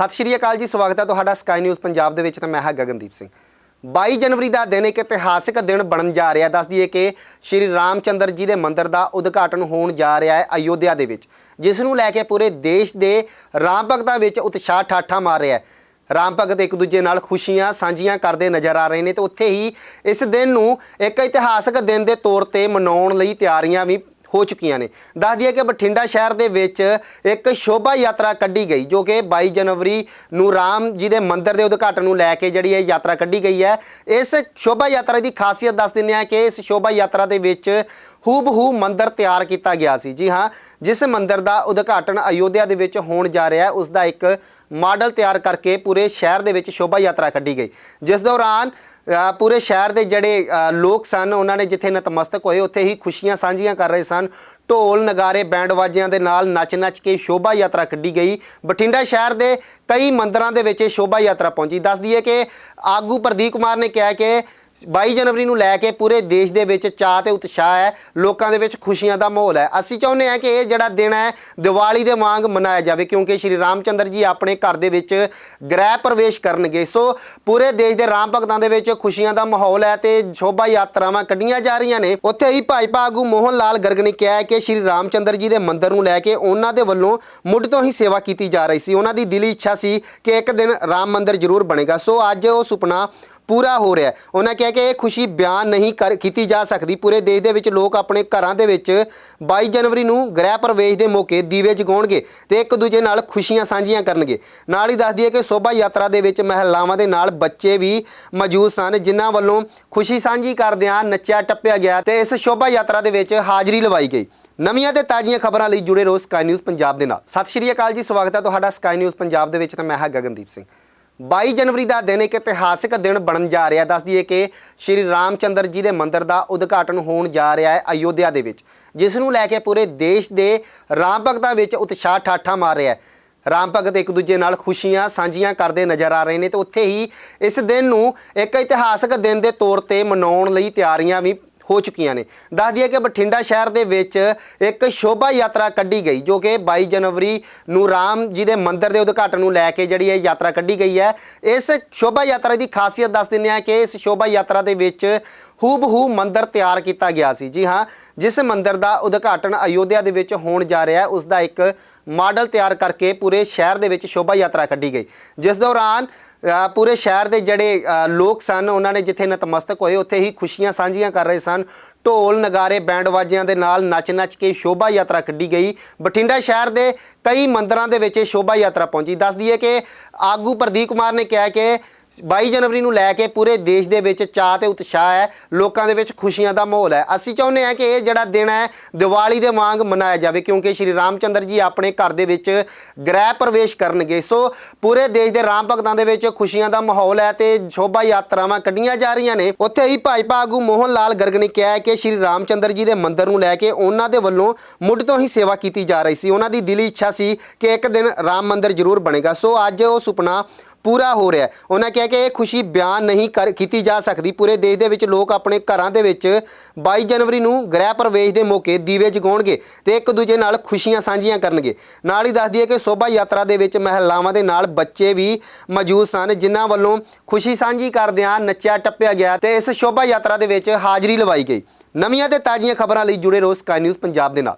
ਸਤਿ ਸ਼੍ਰੀ ਅਕਾਲ ਜੀ, ਸਵਾਗਤ ਹੈ ਤੁਹਾਡਾ ਸਕਾਈ ਨਿਊਜ਼ ਪੰਜਾਬ ਦੇ ਵਿੱਚ ਤਾਂ ਮੈਂ ਹਾਂ ਗਗਨਦੀਪ ਸਿੰਘ। 22 ਜਨਵਰੀ ਦਾ ਦਿਨ ਇੱਕ ਇਤਿਹਾਸਿਕ ਦਿਨ ਬਣਨ ਜਾ ਰਿਹਾ। ਦੱਸ ਦਈਏ ਕਿ ਸ਼੍ਰੀ ਰਾਮਚੰਦਰ ਜੀ ਦੇ ਮੰਦਿਰ ਦਾ ਉਦਘਾਟਨ ਹੋਣ ਜਾ ਰਿਹਾ ਹੈ ਅਯੋਧਿਆ ਦੇ ਵਿੱਚ, ਜਿਸ ਨੂੰ ਲੈ ਕੇ ਪੂਰੇ ਦੇਸ਼ ਦੇ ਰਾਮ ਭਗਤਾਂ ਵਿੱਚ ਉਤਸ਼ਾਹ ਠਾਠਾ ਮਾਰ ਰਿਹਾ ਹੈ। ਰਾਮ ਭਗਤ ਇੱਕ ਦੂਜੇ ਨਾਲ ਖੁਸ਼ੀਆਂ ਸਾਂਝੀਆਂ ਕਰਦੇ ਨਜ਼ਰ ਆ ਰਹੇ ਨੇ ਤੇ ਉੱਥੇ ਹੀ ਇਸ ਦਿਨ ਨੂੰ ਇੱਕ ਇਤਿਹਾਸਕ ਦਿਨ ਦੇ ਤੌਰ ਤੇ ਮਨਾਉਣ ਲਈ ਤਿਆਰੀਆਂ ਵੀ ਹੋ ਚੁੱਕੀਆਂ ਨੇ। ਦੱਸ ਦਈਏ ਕਿ ਬਠਿੰਡਾ ਸ਼ਹਿਰ ਦੇ ਵਿੱਚ ਇੱਕ ਸ਼ੋਭਾ ਯਾਤਰਾ ਕੱਢੀ ਗਈ, ਜੋ ਕਿ 22 ਜਨਵਰੀ ਨੂੰ ਰਾਮ ਜੀ ਦੇ ਮੰਦਿਰ ਦੇ ਉਦਘਾਟਨ ਨੂੰ ਲੈ ਕੇ ਜਿਹੜੀ ਇਹ ਯਾਤਰਾ ਕੱਢੀ ਗਈ ਹੈ। ਇਸ ਸ਼ੋਭਾ ਯਾਤਰਾ ਦੀ ਖਾਸੀਅਤ ਦੱਸ ਦਿੰਦੇ ਹਾਂ ਕਿ ਇਸ ਸ਼ੋਭਾ ਯਾਤਰਾ ਦੇ ਵਿੱਚ ਹੂਬਹੂ ਮੰਦਿਰ ਤਿਆਰ ਕੀਤਾ ਗਿਆ ਸੀ। ਜੀ ਹਾਂ, ਜਿਸ ਮੰਦਿਰ ਦਾ ਉਦਘਾਟਨ ਅਯੋਧਿਆ ਦੇ ਵਿੱਚ ਹੋਣ ਜਾ ਰਿਹਾ ਹੈ ਉਸ ਦਾ ਇੱਕ ਮਾਡਲ ਤਿਆਰ ਕਰਕੇ ਪੂਰੇ ਸ਼ਹਿਰ ਦੇ ਵਿੱਚ ਸ਼ੋਭਾ ਯਾਤਰਾ ਕੱਢੀ ਗਈ। ਜਿਸ ਦੌਰਾਨ ਪੂਰੇ ਸ਼ਹਿਰ ਦੇ ਜਿਹੜੇ ਲੋਕ ਸਨ, ਉਹਨਾਂ ਨੇ ਜਿੱਥੇ ਨਤਮਸਤਕ ਹੋਏ, ਉੱਥੇ ਹੀ ਖੁਸ਼ੀਆਂ ਸਾਂਝੀਆਂ ਕਰ ਰਹੇ ਸਨ। ਢੋਲ, ਨਗਾਰੇ, ਬੈਂਡ ਵਾਜਿਆਂ ਦੇ ਨਾਲ ਨੱਚ-ਨੱਚ ਕੇ ਸ਼ੋਭਾ ਯਾਤਰਾ ਕੱਢੀ ਗਈ। ਬਠਿੰਡਾ ਸ਼ਹਿਰ ਦੇ ਕਈ ਮੰਦਰਾਂ ਦੇ ਵਿੱਚ ਇਹ ਸ਼ੋਭਾ ਯਾਤਰਾ ਪਹੁੰਚੀ। ਦੱਸ ਦਈਏ ਕਿ ਆਗੂ ਪ੍ਰਦੀਪ ਕੁਮਾਰ ਨੇ ਕਿਹਾ ਕਿ 22 ਜਨਵਰੀ ਨੂੰ ਲੈ ਕੇ ਪੂਰੇ ਦੇਸ਼ ਦੇ ਵਿੱਚ ਚਾਹ ਤੇ ਉਤਸ਼ਾਹ ਹੈ, ਲੋਕਾਂ ਦੇ ਵਿੱਚ ਖੁਸ਼ੀਆਂ ਦਾ ਮਾਹੌਲ ਹੈ। ਅਸੀਂ ਚਾਹੁੰਦੇ ਹਾਂ ਕਿ ਇਹ ਜਿਹੜਾ ਦਿਨ ਹੈ, ਦੀਵਾਲੀ ਦੇ ਵਾਂਗ ਮਨਾਇਆ ਜਾਵੇ, ਕਿਉਂਕਿ ਸ਼੍ਰੀ ਰਾਮਚੰਦਰ ਜੀ ਆਪਣੇ ਘਰ ਦੇ ਵਿੱਚ ਗ੍ਰਹਿ ਪ੍ਰਵੇਸ਼ ਕਰਨਗੇ। ਸੋ ਪੂਰੇ ਦੇਸ਼ ਦੇ ਰਾਮ ਭਗਤਾਂ ਦੇ ਵਿੱਚ ਖੁਸ਼ੀਆਂ ਦਾ ਮਾਹੌਲ ਹੈ ਤੇ ਸ਼ੋਭਾ ਯਾਤਰਾਵਾਂ ਕੱਢੀਆਂ ਜਾ ਰਹੀਆਂ ਨੇ। ਉੱਥੇ ਹੀ ਭਾਜਪਾ ਆਗੂ ਮੋਹਨ ਲਾਲ ਗਰਗ ਨੇ ਕਿਹਾ ਹੈ ਕਿ ਸ਼੍ਰੀ ਰਾਮਚੰਦਰ ਜੀ ਦੇ ਮੰਦਿਰ ਨੂੰ ਲੈ ਕੇ ਉਹਨਾਂ ਦੇ ਵੱਲੋਂ ਮੁੱਢ ਤੋਂ ਹੀ ਸੇਵਾ ਕੀਤੀ ਜਾ ਰਹੀ ਸੀ। ਉਹਨਾਂ ਦੀ ਦਿਲੀ ਇੱਛਾ ਸੀ ਕਿ ਇੱਕ ਦਿਨ ਰਾਮ ਮੰਦਿਰ ਜ਼ਰੂਰ ਬਣੇਗਾ। ਸੋ ਅੱਜ ਉਹ ਸੁਪਨਾ ਪੂਰਾ ਹੋ ਰਿਹਾ ਉਹਨਾਂ ਕਿਹਾ ਕਿ ਇਹ ਖੁਸ਼ੀ ਬਿਆਨ ਨਹੀਂ ਕਰ ਕੀਤੀ ਜਾ ਸਕਦੀ। ਪੂਰੇ ਦੇਸ਼ ਦੇ ਵਿੱਚ ਲੋਕ ਆਪਣੇ ਘਰਾਂ ਦੇ ਵਿੱਚ 22 ਜਨਵਰੀ ਨੂੰ ਗ੍ਰਹਿ ਪ੍ਰਵੇਸ਼ ਦੇ ਮੌਕੇ ਦੀਵੇ ਜਗਾਉਣਗੇ ਤੇ ਇੱਕ ਦੂਜੇ ਨਾਲ ਖੁਸ਼ੀਆਂ ਸਾਂਝੀਆਂ ਕਰਨਗੇ। ਨਾਲ ਹੀ ਦੱਸ ਦਈਏ ਕਿ ਸ਼ੋਭਾ ਯਾਤਰਾ ਦੇ ਵਿੱਚ ਮਹਿਲਾਵਾਂ ਦੇ ਨਾਲ ਬੱਚੇ ਵੀ ਮੌਜੂਦ ਸਨ, ਜਿਨ੍ਹਾਂ ਵੱਲੋਂ ਖੁਸ਼ੀ ਸਾਂਝੀ ਕਰਦਿਆਂ ਨੱਚਿਆ, ਟੱਪਿਆ ਗਿਆ ਤੇ ਇਸ ਸ਼ੋਭਾ ਯਾਤਰਾ ਦੇ ਵਿੱਚ ਹਾਜ਼ਰੀ ਲਵਾਈ ਗਈ। ਨਵੀਆਂ ਤੇ ਤਾਜ਼ੀਆਂ ਖਬਰਾਂ ਲਈ ਜੁੜੇ ਰਹੋ ਸਕਾਈ ਨਿਊਜ਼ ਪੰਜਾਬ ਦੇ ਨਾਲ। ਸਤਿ ਸ਼੍ਰੀ ਅਕਾਲ ਜੀ, ਸਵਾਗਤ ਹੈ ਤੁਹਾਡਾ ਸਕਾਈ ਨਿਊਜ਼ ਪੰਜਾਬ ਦੇ ਵਿੱਚ ਤੇ ਮੈਂ ਹਾਂ ਗਗਨਦੀਪ ਸਿੰਘ। 22 ਜਨਵਰੀ ਦਾ ਦਿਨ ਇੱਕ ਇਤਿਹਾਸਿਕ ਦਿਨ ਬਣਨ ਜਾ ਰਿਹਾ। ਦੱਸ ਦਈਏ ਕਿ ਸ਼੍ਰੀ ਰਾਮਚੰਦਰ ਜੀ ਦੇ ਮੰਦਿਰ ਦਾ ਉਦਘਾਟਨ ਹੋਣ ਜਾ ਰਿਹਾ ਹੈ ਅਯੋਧਿਆ ਦੇ ਵਿੱਚ, ਜਿਸ ਨੂੰ ਲੈ ਕੇ ਪੂਰੇ ਦੇਸ਼ ਦੇ ਰਾਮ ਭਗਤਾਂ ਵਿੱਚ ਉਤਸ਼ਾਹ ਠਾਠਾ ਮਾਰ ਰਿਹਾ ਹੈ। ਰਾਮ ਭਗਤ ਇੱਕ ਦੂਜੇ ਨਾਲ ਖੁਸ਼ੀਆਂ ਸਾਂਝੀਆਂ ਕਰਦੇ ਨਜ਼ਰ ਆ ਰਹੇ ਨੇ ਤੇ ਉੱਥੇ ਹੀ ਇਸ ਦਿਨ ਨੂੰ ਇੱਕ ਇਤਿਹਾਸਕ ਦਿਨ ਦੇ ਤੌਰ ਤੇ ਮਨਾਉਣ ਲਈ ਤਿਆਰੀਆਂ ਵੀ ਹੋ ਚੁੱਕੀਆਂ ਨੇ। ਦੱਸ ਦਈਏ ਕਿ ਬਠਿੰਡਾ ਸ਼ਹਿਰ ਦੇ ਵਿੱਚ ਇੱਕ ਸ਼ੋਭਾ ਯਾਤਰਾ ਕੱਢੀ ਗਈ, ਜੋ ਕਿ 22 ਜਨਵਰੀ ਨੂੰ ਰਾਮ ਜੀ ਦੇ ਮੰਦਿਰ ਦੇ ਉਦਘਾਟਨ ਨੂੰ ਲੈ ਕੇ ਜਿਹੜੀ ਇਹ ਯਾਤਰਾ ਕੱਢੀ ਗਈ ਹੈ। ਇਸ ਸ਼ੋਭਾ ਯਾਤਰਾ ਦੀ ਖਾਸੀਅਤ ਦੱਸ ਦਿੰਦੇ ਹਾਂ ਕਿ ਇਸ ਸ਼ੋਭਾ ਯਾਤਰਾ ਦੇ ਵਿੱਚ ਹੂਬਹੂ ਮੰਦਿਰ ਤਿਆਰ ਕੀਤਾ ਗਿਆ ਸੀ। ਜੀ ਹਾਂ, ਜਿਸ ਮੰਦਿਰ ਦਾ ਉਦਘਾਟਨ ਅਯੋਧਿਆ ਦੇ ਵਿੱਚ ਹੋਣ ਜਾ ਰਿਹਾ ਹੈ, ਉਸ ਦਾ ਇੱਕ ਮਾਡਲ ਤਿਆਰ ਕਰਕੇ ਪੂਰੇ ਸ਼ਹਿਰ ਦੇ ਵਿੱਚ ਸ਼ੋਭਾ ਯਾਤਰਾ ਕੱਢੀ ਗਈ। ਜਿਸ ਦੌਰਾਨ ਪੂਰੇ ਸ਼ਹਿਰ ਦੇ ਜਿਹੜੇ ਲੋਕ ਸਨ, ਉਹਨਾਂ ਨੇ ਜਿੱਥੇ ਨਤਮਸਤਕ ਹੋਏ, ਉੱਥੇ ਹੀ ਖੁਸ਼ੀਆਂ ਸਾਂਝੀਆਂ ਕਰ ਰਹੇ ਸਨ। ਢੋਲ, ਨਗਾਰੇ, ਬੈਂਡ ਵਾਜਿਆਂ ਦੇ ਨਾਲ ਨੱਚ-ਨੱਚ ਕੇ ਸ਼ੋਭਾ ਯਾਤਰਾ ਕੱਢੀ ਗਈ। ਬਠਿੰਡਾ ਸ਼ਹਿਰ ਦੇ ਕਈ ਮੰਦਰਾਂ ਦੇ ਵਿੱਚ ਇਹ ਸ਼ੋਭਾ ਯਾਤਰਾ ਪਹੁੰਚੀ। ਦੱਸ ਦਈਏ ਕਿ ਆਗੂ ਪ੍ਰਦੀਪ ਕੁਮਾਰ ਨੇ ਕਿਹਾ ਕਿ 22 ਜਨਵਰੀ ਨੂੰ ਲੈ ਕੇ ਪੂਰੇ ਦੇਸ਼ ਦੇ ਵਿੱਚ ਚਾਹ ਤੇ ਉਤਸ਼ਾਹ ਹੈ, ਲੋਕਾਂ ਦੇ ਵਿੱਚ ਖੁਸ਼ੀਆਂ ਦਾ ਮਾਹੌਲ ਹੈ। ਅਸੀਂ ਚਾਹੁੰਦੇ ਹਾਂ ਕਿ ਇਹ ਜਿਹੜਾ ਦਿਨ ਹੈ, ਦੀਵਾਲੀ ਦੇ ਵਾਂਗ ਮਨਾਇਆ ਜਾਵੇ, ਕਿਉਂਕਿ ਸ਼੍ਰੀ ਰਾਮਚੰਦਰ ਜੀ ਆਪਣੇ ਘਰ ਦੇ ਵਿੱਚ ਗ੍ਰਹਿ ਪ੍ਰਵੇਸ਼ ਕਰਨਗੇ। ਸੋ ਪੂਰੇ ਦੇਸ਼ ਦੇ ਰਾਮ ਭਗਤਾਂ ਦੇ ਵਿੱਚ ਖੁਸ਼ੀਆਂ ਦਾ ਮਾਹੌਲ ਹੈ ਤੇ ਸ਼ੋਭਾ ਯਾਤਰਾਵਾਂ ਕੱਢੀਆਂ ਜਾ ਰਹੀਆਂ ਨੇ। ਉੱਥੇ ਹੀ ਭਾਜਪਾ ਆਗੂ ਮੋਹਨ ਲਾਲ ਗਰਗ ਨੇ ਕਿਹਾ ਹੈ ਕਿ ਸ਼੍ਰੀ ਰਾਮਚੰਦਰ ਜੀ ਦੇ ਮੰਦਿਰ ਨੂੰ ਲੈ ਕੇ ਉਹਨਾਂ ਦੇ ਵੱਲੋਂ ਮੁੱਢ ਤੋਂ ਹੀ ਸੇਵਾ ਕੀਤੀ ਜਾ ਰਹੀ ਸੀ। ਉਹਨਾਂ ਦੀ ਦਿਲੀ ਇੱਛਾ ਸੀ ਕਿ ਇੱਕ ਦਿਨ ਰਾਮ ਮੰਦਿਰ ਜ਼ਰੂਰ ਬਣੇਗਾ। ਸੋ ਅੱਜ ਉਹ ਸੁਪਨਾ ਪੂਰਾ ਹੋ ਰਿਹਾ ਉਹਨਾਂ ਕਿਹਾ ਕਿ ਇਹ ਖੁਸ਼ੀ ਬਿਆਨ ਨਹੀਂ ਕਰ, ਕੀਤੀ ਜਾ ਸਕਦੀ। ਪੂਰੇ ਦੇਸ਼ ਦੇ ਵਿੱਚ ਲੋਕ ਆਪਣੇ ਘਰਾਂ ਦੇ ਵਿੱਚ 22 ਜਨਵਰੀ ਨੂੰ ਗ੍ਰਹਿ ਪ੍ਰਵੇਸ਼ ਦੇ ਮੌਕੇ ਦੀਵੇ ਜਗਾਉਣਗੇ ਤੇ ਇੱਕ ਦੂਜੇ ਨਾਲ ਖੁਸ਼ੀਆਂ ਸਾਂਝੀਆਂ ਕਰਨਗੇ। ਨਾਲ ਹੀ ਦੱਸ ਦਈਏ ਕਿ ਸ਼ੋਭਾ ਯਾਤਰਾ ਦੇ ਵਿੱਚ ਮਹਿਲਾਵਾਂ ਦੇ ਨਾਲ ਬੱਚੇ ਵੀ ਮੌਜੂਦ ਸਨ, ਜਿਨ੍ਹਾਂ ਵੱਲੋਂ ਖੁਸ਼ੀ ਸਾਂਝੀ ਕਰਦਿਆਂ ਨੱਚਿਆ, ਟੱਪਿਆ ਗਿਆ ਤੇ ਇਸ ਸ਼ੋਭਾ ਯਾਤਰਾ ਦੇ ਵਿੱਚ ਹਾਜ਼ਰੀ ਲਵਾਈ ਗਈ। ਨਵੀਆਂ ਤੇ ਤਾਜ਼ੀਆਂ ਖਬਰਾਂ ਲਈ ਜੁੜੇ ਰਹੋ ਸਕਾਈ ਨਿਊਜ਼ ਪੰਜਾਬ ਦੇ ਨਾਲ।